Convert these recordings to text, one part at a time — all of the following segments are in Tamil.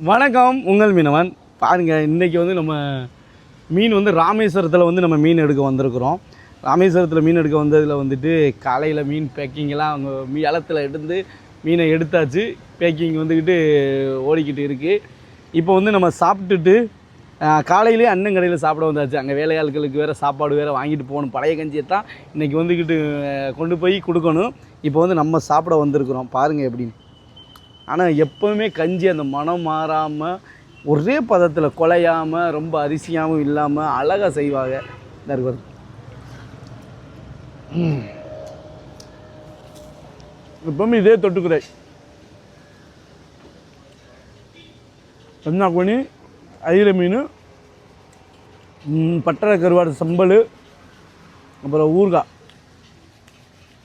வணக்கம் உங்கள் மீனவன். பாருங்கள் இன்றைக்கி வந்து நம்ம மீன் வந்து ராமேஸ்வரத்தில் வந்து நம்ம மீன் எடுக்க வந்திருக்கிறோம். ராமேஸ்வரத்தில் மீன் எடுக்க வந்ததில் வந்துட்டு காலையில் மீன் பேக்கிங்கெல்லாம் அவங்க மீ இலத்தில் எடுத்து மீனை எடுத்தாச்சு. பேக்கிங் வந்துக்கிட்டு ஓடிக்கிட்டு இருக்குது இப்போ வந்து நம்ம சாப்பிட்டுட்டு ஆஹ், காலையிலே அண்ணன் கடையில் சாப்பிட வந்தாச்சு. அங்கே வேலையாட்களுக்கு வேறு சாப்பாடு வேறு வாங்கிட்டு போகணும். பழைய கஞ்சியை தான் இன்றைக்கி வந்துக்கிட்டு கொண்டு போய் கொடுக்கணும். இப்போ வந்து நம்ம சாப்பிட வந்திருக்கிறோம். பாருங்கள் எப்படின்னு. ஆனால் எப்போவுமே கஞ்சி அந்த மனம் மாறாமல் ஒரே பதத்தில் குலையாமல் ரொம்ப அரிசியாகவும் இல்லாமல் அழகாக செய்வாங்க. இந்த இருக்கு எப்பவுமே இதே தொட்டுக்குறை என்ன கோணி ஐர மீன் பட்டரை பட்டறை கருவாடு சம்பல் அப்புறம் ஊறுகாய்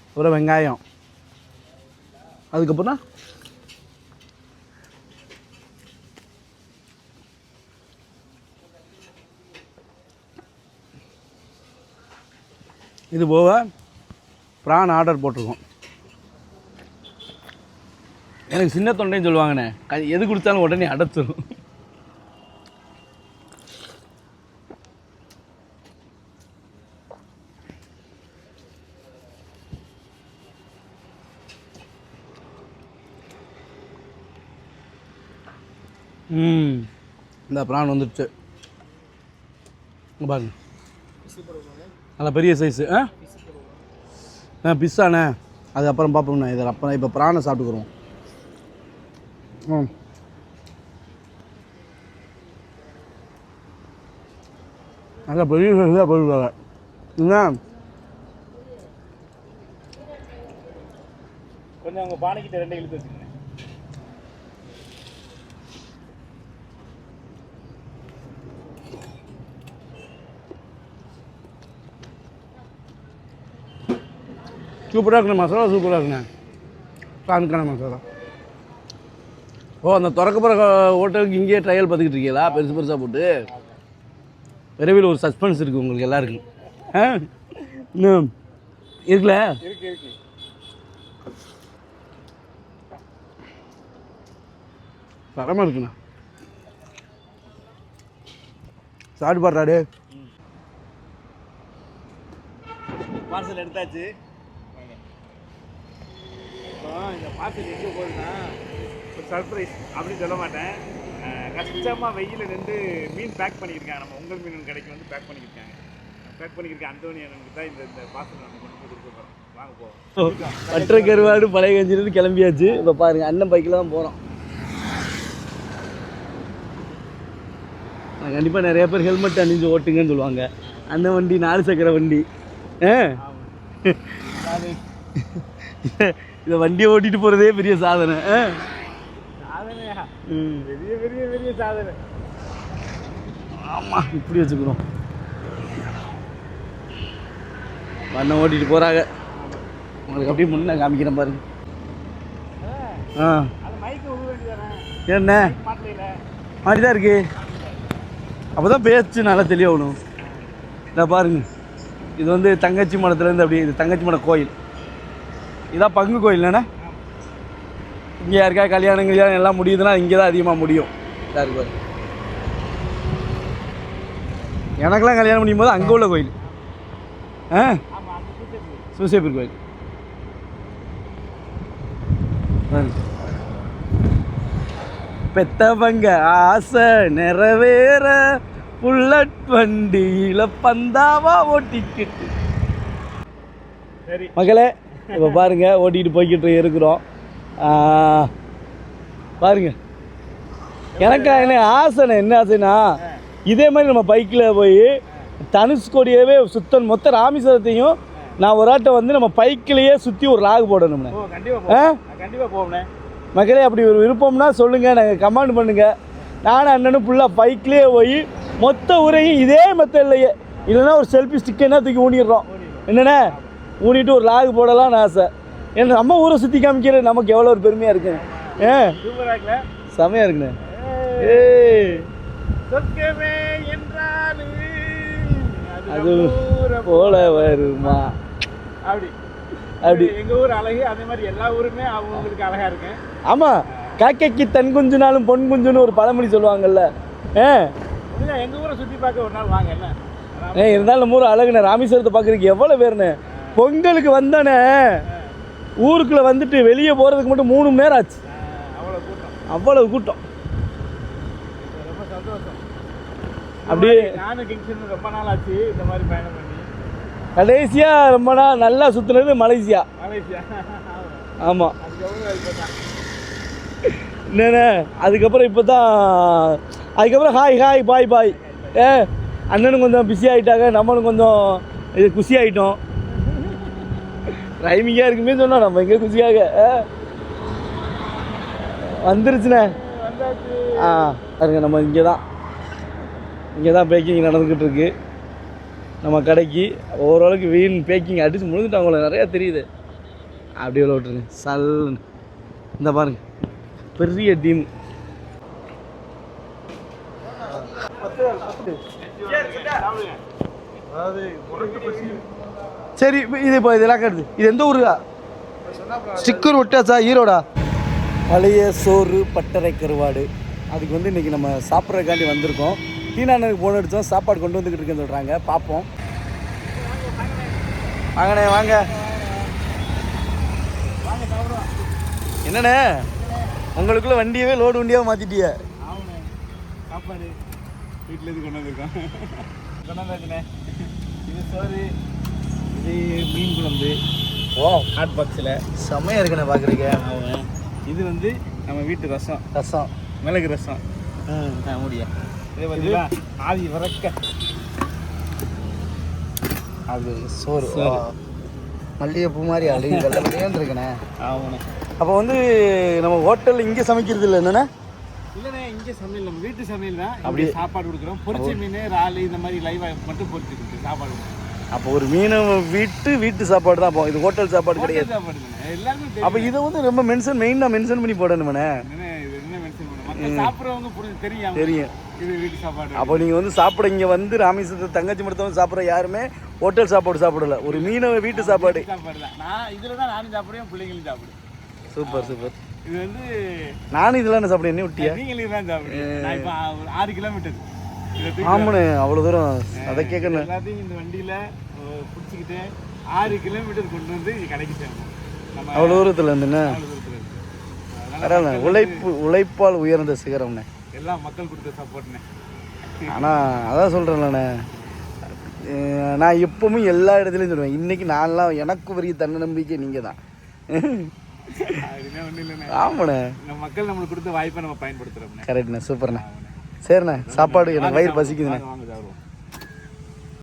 அப்புறம் வெங்காயம். அதுக்கப்புறம் இது போக ப்ரான் ஆர்டர் போட்டிருக்கோம். எனக்கு சின்ன தொண்டைன்னு சொல்லுவாங்கண்ணே. எது கொடுத்தாலும் உடனே அடைச்சிடும் ம். இந்த ப்ரான் வந்துடுச்சு பாருங்க. நல்ல பெரிய சைஸு ஆ? ஆ பிஸ்ஸாண்ணே அது அப்புறம் பார்ப்போம்ண்ணே இதில் அப்புறம் இப்போ ப்ரானை சாப்பிட்டுக்குறோம். ம். நல்ல பெரிய சைஸாக போயிருக்காங்க என்ன? கொஞ்சம் உங்க பானைக்கிட்ட ரெண்டு இழுத்து வச்சுக்கோங்க. சூப்பராக இருக்குண்ணே மசாலா சூப்பராக இருக்குண்ணே. கான்கான மசாலா. ஓ அந்த திறக்கப்புற ஹோட்டலுக்கு இங்கேயே ட்ரையல் பார்த்துக்கிட்டு இருக்கீங்களா? பெருசு பெருசாக போட்டு? விரைவில் ஒரு சஸ்பென்ஸ் இருக்குது உங்களுக்கு எல்லாருக்கும். ஆ? இன்னும் இருக்குல்ல? இருக்கு இருக்கு. தரமாக இருக்குண்ணா. சாப்பிட்டு பாடுறாடே பார்சல் எடுத்தாச்சு. இப்போ இந்த பார்சல் எங்கே போகுதுன்னா ஒரு சர்ப்ரைஸ் அப்படின்னு சொல்ல மாட்டேன். அஹ், கஷ்டமா வெயில நின்று மீன் பேக் பண்ணியிருக்காங்க. நம்ம உங்கள் மீன் கடைக்கு வந்து பேக் பண்ணியிருக்காங்க. பேக் பண்ணியிருக்க அந்தோனி அண்ணனுக்கு தான் இந்த இந்த பார்சல் நம்ம கொண்டு போய் போகிறோம் வாங்க போவோம். பற்ற கருவாடு பழைய கஞ்சிலிருந்து கிளம்பியாச்சு. இப்போ பாருங்க அண்ணன் பைக்கில் தான் போகிறோம் கண்டிப்பாக நிறைய பேர் ஹெல்மெட் அணிஞ்சு ஓட்டுங்கன்னு சொல்லுவாங்க. அந்த வண்டி நாலு சக்கர வண்டி. ஆ? இந்த வண்டியை ஓட்டிட்டு போகிறதே பெரிய சாதனை பெரிய பெரிய பெரிய சாதனை. ஆமாம் இப்படி வச்சுக்கிறோம் வண்ணம் ஓட்டிட்டு போகிறாங்க உங்களுக்கு அப்படியே முன்ன காமிக்கிறேன் பாருங்க ஆ. என்ன? மாதிரி தான் இருக்கு. அப்போ தான் பேச்சு நல்லா தெளிவாகணும். இதை பாருங்க. இது வந்து தங்கச்சி மடத்துலேருந்து அப்படியே இது தங்கச்சி மட கோயில். இதான் பங்கு கோயில் தானே இங்கே யாருக்கா கல்யாணம் கல்யாணம் எல்லாம் முடியுதுன்னா இங்கே தான் அதிகமாக முடியும். இதா இருக்கு பாருங்க எனக்கெல்லாம் கல்யாணம் முடியும் போது அங்கே உள்ள கோயில். ஆ? சூசேப்பூர் கோயில். பெத்தவங்க ஆசை நிறைவேற புல்லட் வண்டியில பந்தாவா ஓட்டிக்கிட்டு. சரி. மகளே இப்போ பாருங்க ஓட்டிகிட்டு போய்கிட்டு இருக்கிறோம். ஆ, பாருங்க. எனக்கு என்ன ஆசைண்ணே என்ன ஆசைனா இதே மாதிரி நம்ம பைக்கில் போய் தனுஷ்கோடியவே சுத்தம் மொத்த ராமேஸ்வரத்தையும் நான் ஒரு ஆட்டை வந்து நம்ம பைக்கிலேயே சுற்றி ஒரு லாக் போடணும்ண்ணே. கண்டிப்பாக போவோம்ண்ணே மக்களே அப்படி ஒரு விருப்பம்னா சொல்லுங்கள் நாங்கள் கமெண்ட் பண்ணுங்கள் நானும் அண்ணனும் ஃபுல்லாக பைக்லேயே போய் மொத்த உரையும் இதே மெத்தட்லையே இல்லைன்னா ஒரு செல்ஃபி ஸ்டிக்கர்னா தூக்கி ஊனிடுறோம். என்னண்ணே? ஊனிட்டு ஒரு லாக் போடலாம்னு ஆசை. ஏன்னா நம்ம ஊரை சுற்றி காமிக்கிற நமக்கு எவ்வளோ ஒரு பெருமையாக இருக்குங்க ஏ? செமையாக இருக்குண்ணே. என்றாலும் அது போல வருமா? அப்படி. அப்படி. எங்க ஊர் அழகு அதே மாதிரி எல்லா ஊருமே அவங்களுக்கு அழகா இருக்கு. ஆமாம் காக்கைக்கு தன் குஞ்சுனாலும் பொன் குஞ்சுன்னு ஒரு பழமொழி சொல்லுவாங்கல்ல. ஏ? இல்லை எங்கள் ஊரை சுற்றி பார்க்க ஒரு நாள் வாங்க என்ன? ஏ இருந்தாலும் நம்ம ஊர் அழகுண்ணே. ராமேஸ்வரத்தை பார்க்குறதுக்கு எவ்வளோ பேருண்ணே. பொங்கலுக்கு வந்தானே ஊருக்குள்ளே வந்துட்டு வெளியே போகிறதுக்கு மட்டும் மூணு மணி நேரம் ஆச்சு. அவ்வளோ கூட்டம் அவ்வளவு கூட்டம். ரொம்ப சந்தோஷம் அப்படியே நானும் ரொம்ப நாள் ஆச்சு இந்த மாதிரி பயணம் பண்ணி கடைசியாக ரொம்ப நாள் நல்லா சுற்றுனது மலேசியா. மலேசியா ஆமாம் அதுக்கப்புறம் என்னண்ணே அதுக்கப்புறம் இப்போ தான் அதுக்கப்புறம் ஹாய் ஹாய் பாய் பாய் ஏ அண்ணனும் கொஞ்சம் பிஸி ஆகிட்டாங்க நம்மளும் கொஞ்சம் இது குஷி ஆகிட்டோம் ரைமிங்காக இருக்குமே சொன்னோம் நம்ம எங்கே குசியாக வந்துருச்சுண்ணே. ஆ பாருங்க நம்ம இங்கே தான் இங்கே தான் பேக்கிங் நடந்துக்கிட்டு இருக்கு நம்ம கடைக்கு ஓரளவுக்கு வீண் பேக்கிங் அடிச்சு முழுந்துட்டாங்களே நிறையா தெரியுது. அப்படியே உள்ள விட்டுருங்க. சல்லுன்னு. இந்த பாருங்க. பெரிய டீம் சரி இப்ப இது இப்போ இதெல்லாம் கருது இது எந்த ஊருக்கா? ஸ்டிக்கர் ஒட்டாச்சா ஈரோடா? பழைய சோறு பட்டறை கருவாடு. அதுக்கு வந்து இன்றைக்கி நம்ம சாப்பிட்றதுக்காண்டி வந்திருக்கோம். டீனானுக்கு போன் அடித்தோம் சாப்பாடு கொண்டு வந்துக்கிட்டு இருக்குன்னு சொல்கிறாங்க பார்ப்போம். வாங்கண்ணே வாங்க. என்னண்ணே? உங்களுக்குள்ள வண்டியவே லோடு வண்டியாக மாற்றிட்டிய சாப்பாடு. வீட்டில் இருந்து கொண்டு வந்திருக்கோம். கொண்டு வந்தாச்சுண்ணே. இது சோறு. இது மீன் குழம்பு. ஓ ஹாட் பாக்ஸில் செம்மையாக இருக்குண்ணே பார்க்குறீங்க இது வந்து நம்ம வீட்டு ரசம். ரசம். மிளகு ரசம். ம் ஆ முடியா இது பார்த்தீங்களா ஆதி வறக்க. அது சோறு. மல்லிகைப்பூ மாதிரி அழகு வெள்ளை இருக்குண்ணே ஆமாண்ணே. அப்போ வந்து நம்ம ஹோட்டலில் இங்கே சமைக்கிறது இல்லை என்னண்ணே? இல்லைண்ணே இங்கே சமையல் நம்ம வீட்டு சமையல் தான். அப்படியே. சாப்பாடு கொடுக்குறோம். பொரிச்ச மீன் இறால் இந்த மாதிரி லைவாக மட்டும் பொரிச்சு கொடுத்து சாப்பாடு கொடுக்குறோம். அப்போ ஒரு மீன் வீட்டு வீட்டு சாப்பாடு தான் இது ஹோட்டல் சாப்பாடு கிடையாது. அப்போ இதை வந்து ரொம்ப மென்ஷன் மெயினாக மென்ஷன் பண்ணி புரிஞ்சு தெரியும் அப்போ நீங்கள் வந்து சாப்பிட இங்கே வந்து ராமேஸ்வரத்தை தங்கச்சி மடத்தவங்க சாப்பிட்ற யாருமே ஹோட்டல் சாப்பாடு சாப்பிடல. ஒரு மீனவ வீட்டு சாப்பாடு. சாப்பிடுவேன் சாப்பிடுவேன் சூப்பர் சூப்பர். இது வந்து நானும் இதெல்லாம் என்ன சாப்பிட என்ன விட்டியா நீங்களும் சாப்பிடுவேன் ஆறு கிலோமீட்டர். ஆமாண்ணே அவ்வளோ தூரம். அதை கேட்கணும் எல்லாத்தையும் இந்த வண்டியில் பிடிச்சிக்கிட்டு ஆறு கிலோமீட்டர் கொண்டு வந்து இங்க கடைக்கு சேரணும். நம்ம அவ்வளோ தூரத்தில் இருந்துண்ணே பரவாயில்ல உழைப்பு உழைப்பால் உயர்ந்த சிகரம்ண்ணே. எல்லாம் மக்கள் கொடுத்த சப்போர்ட்னே ஆனால் அதான் சொல்கிறேன்லண்ணே நான் எப்பவும் எல்லா இடத்துலையும் சொல்லுவேன். இன்றைக்கி நான்லாம் எனக்கு பெரிய தன்னம்பிக்கை நீங்கள் தான் ஆமாண்ணே. மக்கள் நம்மளுக்கு கொடுத்த வாய்ப்பை நம்ம பயன்படுத்துகிறோம்ண்ணே கரெக்ட்ண்ணே சூப்பர்ண்ணே. சரிண்ணே சாப்பாடு எனக்கு வயிறு பசிக்குதுண்ணே.